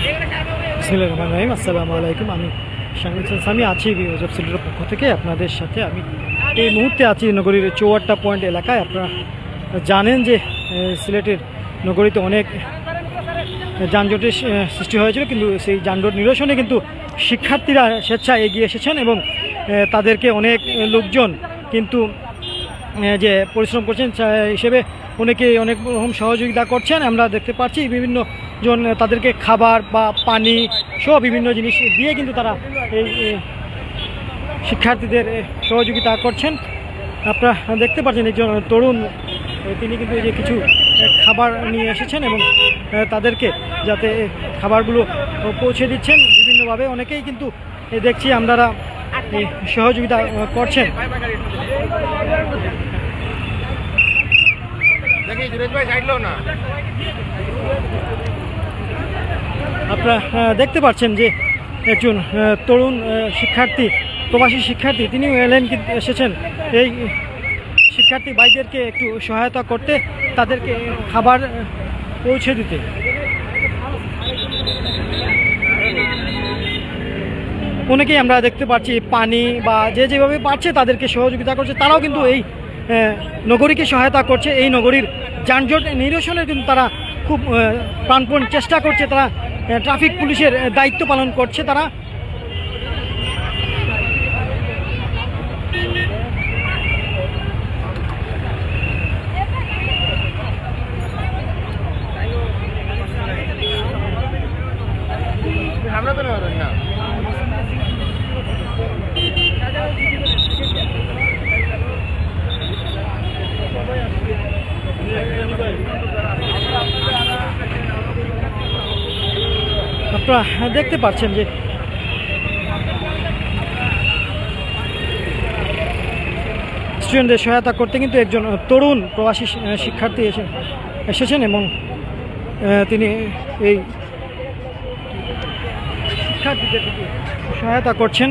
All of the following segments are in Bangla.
বিসমিল্লাহির রহমানির রহিম। আসসালামু আলাইকুম। আমি শামিম সামি, আছি ওজব সিলেটের পক্ষ থেকে। আপনাদের সাথে আমি এই মুহূর্তে আছি নগরীর চৌয়াট্টা পয়েন্ট এলাকায়। আপনারা জানেন যে সিলেটের নগরীতে অনেক যানজটের সৃষ্টি হয়েছিল। কিন্তু সেই যানজট নিরসনে কিন্তু শিক্ষার্থীরা স্বেচ্ছায় এগিয়ে এসেছেন এবং তাদেরকে অনেক লোকজন কিন্তু যে পরিশ্রম করছেন হিসেবে অনেকে অনেক রকম সহযোগিতা করছেন। আমরা দেখতে পাচ্ছি বিভিন্ন জন, তাদেরকে খাবার বা পানি সহ বিভিন্ন জিনিস দিয়ে কিন্তু তারা এই শিক্ষার্থীদের সহযোগিতা করছেন। আপনারা দেখতে পাচ্ছেন একজন তরুণ তিনি কিন্তু এই যে কিছু খাবার নিয়ে এসেছেন এবং তাদেরকে যাতে খাবারগুলো পৌঁছে দিচ্ছেন। বিভিন্নভাবে অনেকেই কিন্তু দেখছি এই সহযোগিতা করছেন। দেখি না। আপনারা দেখতে পাচ্ছেন যে একজন তরুণ শিক্ষার্থী, প্রবাসী শিক্ষার্থী, তিনিও এলেন এসেছেন এই শিক্ষার্থী ভাইদেরকে একটু সহায়তা করতে, তাদেরকে খাবার পৌঁছে দিতে। অনেকেই আমরা দেখতে পাচ্ছি পানি বা যে যেভাবে পারছে তাদেরকে সহযোগিতা করছে, তারাও কিন্তু এই নগরীকে সহায়তা করছে। এই নগরীর যানজট নিরসনের কিন্তু তারা খুব প্রাণপণ চেষ্টা করছে। তারা ট্রাফিক পুলিশের দায়িত্ব পালন করছে তারা। আমরা তো না। আপনারা দেখতে পাচ্ছেন যে স্টুডেন্টদের সহায়তা করতে কিন্তু একজন তরুণ প্রবাসী শিক্ষার্থী এসে এসেছেন এবং তিনি এই শিক্ষার্থীদের সহায়তা করছেন।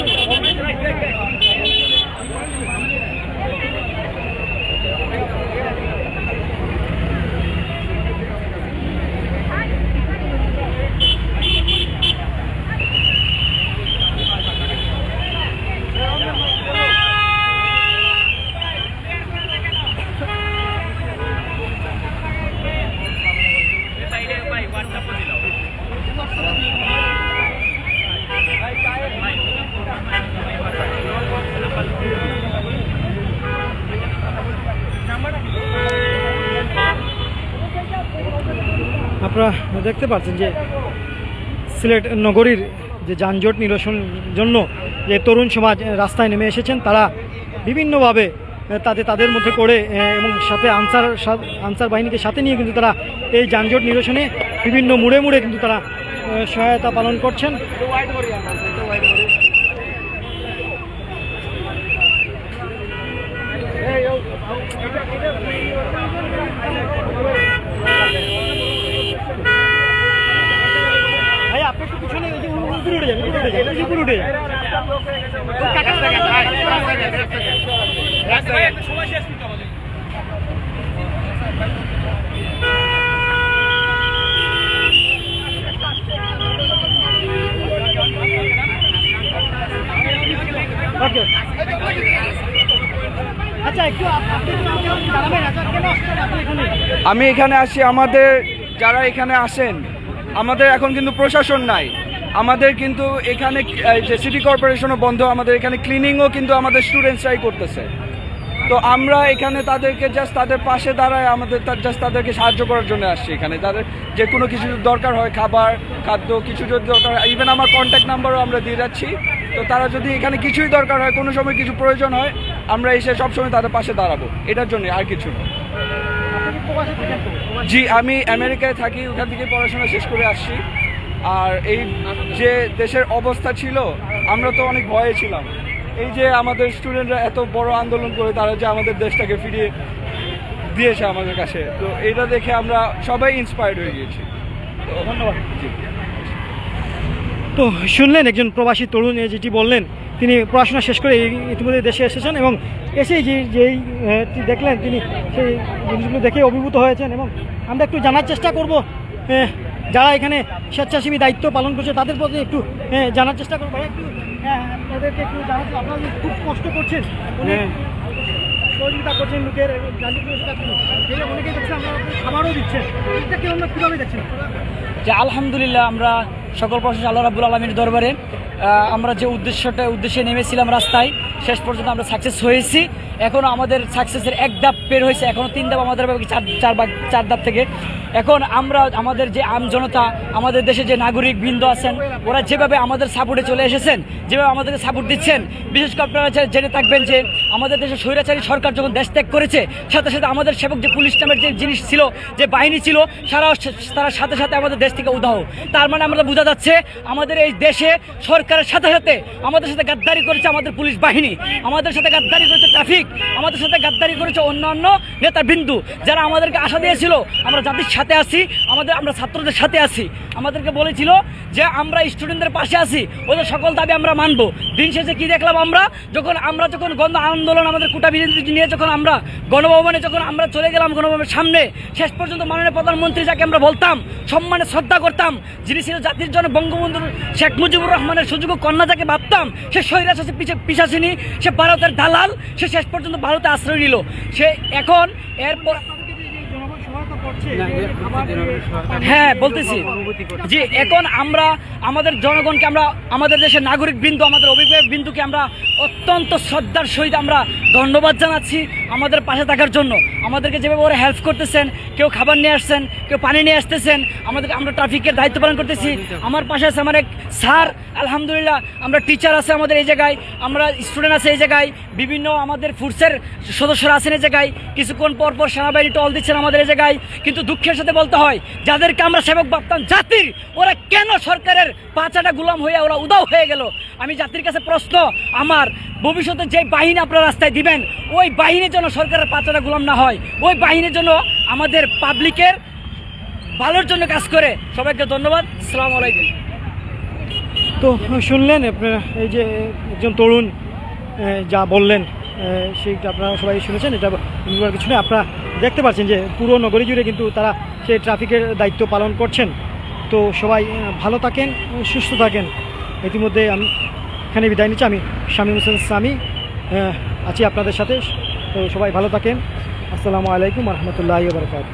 আপনারা দেখতে পাচ্ছেন যে সিলেট নগরীর যে যানজট নিরসন জন্য যে তরুণ সমাজ রাস্তায় নেমে এসেছেন, তারা বিভিন্নভাবে তাদের তাদের মধ্যে করে এবং সাথে আনসার আনসার বাহিনীকে সাথে নিয়ে কিন্তু তারা এই যানজট নিরসনে বিভিন্ন মুড়ে মুড়ে কিন্তু তারা সহায়তা পালন করছেন ভাই আপনি একটু পিছনে ওই যে উপরে উঠে যান উপরে উঠে যান ওই যে উপরে উঠে যান ওকে আচ্ছা একটু আপ- আপনি একটু আমাকে জানাবেন আচ্ছা কেন আসছেন আপনি এখানে আমি এখানে আসি আমাদের যারা এখানে আসেন আমাদের এখন কিন্তু প্রশাসন নাই। আমাদের কিন্তু এখানে যে সিটি কর্পোরেশনও বন্ধ আমাদের এখানে ক্লিনিংও কিন্তু আমাদের স্টুডেন্টসরাই করতেছে। তো আমরা এখানে তাদেরকে জাস্ট তাদের পাশে দাঁড়ায় আমাদের জাস্ট তাদেরকে সাহায্য করার জন্য আসছি এখানে। তাদের যে কোনো কিছু দরকার হয় খাবার খাদ্য কিছু যদি দরকার হয় ইভেন আমার কন্ট্যাক্ট নাম্বারও আমরা দিয়ে যাচ্ছি। তো তারা যদি এখানে কিছুই দরকার হয় কোনো সময় কিছু প্রয়োজন হয় আমরা এসে সবসময় তাদের পাশে দাঁড়াবো। এটার জন্য আর কিছু না। জি আমি আমেরিকায় থাকি ওখান থেকে পড়াশোনা শেষ করে আসছি। আর এই যে দেশের অবস্থা ছিল, আমরা তো অনেক ভয়ে ছিলাম। এই যে আমাদের স্টুডেন্টরা এত বড় আন্দোলন করে তারা যে আমাদের দেশটাকে ফিরিয়ে দিয়েছে আমাদের কাছে, তো এটা দেখে আমরা সবাই ইন্সপায়ার্ড হয়ে গিয়েছি। তো ধন্যবাদ। তো শুনলেন একজন প্রবাসী তরুণ যেটি বললেন, তিনি পড়াশোনা শেষ করে ইতিমধ্যে দেশে এসেছেন এবং এসেই যে, যেই দেখলেন তিনি সেই জিনিসগুলো দেখে অভিভূত হয়েছেন এবং আমরা একটু জানার চেষ্টা করব যারা এখানে স্বেচ্ছাসেবী দায়িত্ব পালন করছে তাদের প্রতি একটু জানার চেষ্টা করব ভাই, একটু তাদেরকে একটু জানাতে আপনারা যে খুব কষ্ট করছেন অনেক সহযোগিতা করছেন লোকের দেখছেন আমরা খাবারও দিচ্ছেন। কেউ কীভাবে দেখছেন? যে আলহামদুলিল্লাহ আমরা সকল প্রশাসন আল্লাহ রাবুল আলমীর দরবারে আমরা যে উদ্দেশ্যটা উদ্দেশ্যে নেমেছিলাম রাস্তায় শেষ পর্যন্ত আমরা সাকসেস হয়েছি। এখনও আমাদের সাকসেসের এক ধাপ বের হয়েছে। এখনও তিন ধাপ আমাদের চার চার চার ধাপ থেকে এখন আমরা আমাদের যে আম জনতা, আমাদের দেশে যে নাগরিক বৃন্দ আছেন, ওরা যেভাবে আমাদের সাপোর্টে চলে এসেছেন, যেভাবে আমাদেরকে সাপোর্ট দিচ্ছেন, বিশেষ করে আপনারা জেনে থাকবেন যে আমাদের দেশে স্বৈরাচারী সরকার যখন দেশ ত্যাগ করেছে, সাথে সাথে আমাদের সেবক যে পুলিশ নামের যে জিনিস ছিল, যে বাহিনী ছিল সারা তারা সাথে সাথে আমাদের দেশ থেকে উদাহ তার মানে আমরা বোঝা যাচ্ছে আমাদের এই দেশে সরকারের সাথে সাথে আমাদের সাথে গাদ্দারি করেছে আমাদের পুলিশ বাহিনী, আমাদের সাথে গাদ্দারি করেছে ট্রাফিক আমাদের সাথে গাদ্দারি করেছে অন্যান্য নেতা বিন্দু যারা আমাদেরকে আশা দিয়েছিল, আমরা জাতির সাথে আছি, আমাদের আমরা ছাত্রদের সাথে আছি। আমাদেরকে বলেছিল যে আমরা স্টুডেন্টদের পাশে আছি, ওদের সকল দাবি আমরা মানবো। দিন শেষে কি দেখলাম আমরা? যখন আমরা যখন গণ আন্দোলন আমাদের কোটা বিরোধী নিয়ে যখন আমরা গণভবনে যখন আমরা চলে গেলাম গণভবনের সামনে, শেষ পর্যন্ত মাননীয় প্রধানমন্ত্রী যাকে আমরা বলতাম, সম্মানে শ্রদ্ধা করতাম, যিনি ছিল জাতির জন্য বঙ্গবন্ধু শেখ মুজিবুর রহমানের সুযোগ কন্যা যাকে ভাবতাম, সে স্বৈরাচারী পিছে পিছাসিনী, সে ভারতের দালাল, সে শেষ পর্যন্ত ভারতে আশ্রয় নিল। সে এখন এরপর হ্যাঁ বলতেছি যে এখন আমরা আমাদের জনগণকে আমরা আমাদের দেশের নাগরিক বিন্দু আমাদের অভিভাবক বিন্দুকে আমরা অত্যন্ত শ্রদ্ধার সহিত আমরা ধন্যবাদ জানাচ্ছি। আমাদের পাশে থাকার জন্য। আমাদেরকে যেভাবে ওরা হেল্প করতেছেন কেউ খাবার নিয়ে আসছেন কেউ পানি নিয়ে আসতেছেন আমাদের আমরা ট্রাফিকের দায়িত্ব পালন করতেছি। আমার পাশে আছে আমার এক স্যার আলহামদুলিল্লাহ আমরা টিচার আছে আমাদের এই জায়গায় আমরা স্টুডেন্ট আছে এই জায়গায় বিভিন্ন আমাদের ফোর্সের সদস্যরা আছেন এই জায়গায় কিছুক্ষণ পর পর সেনাবাহিনী টল দিচ্ছেন আমাদের এই জায়গায়। কিন্তু দুঃখের সাথে বলতে হয় যাদেরকে আমরা সেবক ভাবতাম জাতির ওরা কেন সরকারের পাঁচাটা গুলাম হয়ে ওরা উদাও হয়ে গেল? আমি জাতির কাছে প্রশ্ন আমার ভবিষ্যতে যে বাহিনী আপনারা রাস্তায় দিবেন ওই বাহিনীর জন্য সরকারের পাঁচাটা গুলাম না হয়। ওই বাহিনীর জন্য আমাদের পাবলিকের ভালোর জন্য কাজ করে। সবাইকে ধন্যবাদ। আসসালামু আলাইকুম। তো, শুনলেন আপনারা এই যে একজন তরুণ যা বললেন সেইটা আপনারা সবাই শুনেছেন, এটা কিছু নেই। আপনারা দেখতে পাচ্ছেন যে পুরো নগরী জুড়ে কিন্তু তারা সেই ট্রাফিকের দায়িত্ব পালন করছেন। তো সবাই ভালো থাকেন সুস্থ থাকেন। ইতিমধ্যে আমি এখানে বিদায় নিচ্ছি। আমি শামীম হোসেন স্বামী আছি আপনাদের সাথে। তো সবাই ভালো থাকেন। আসসালামু আলাইকুম রহমতুল্লাহ বারকাত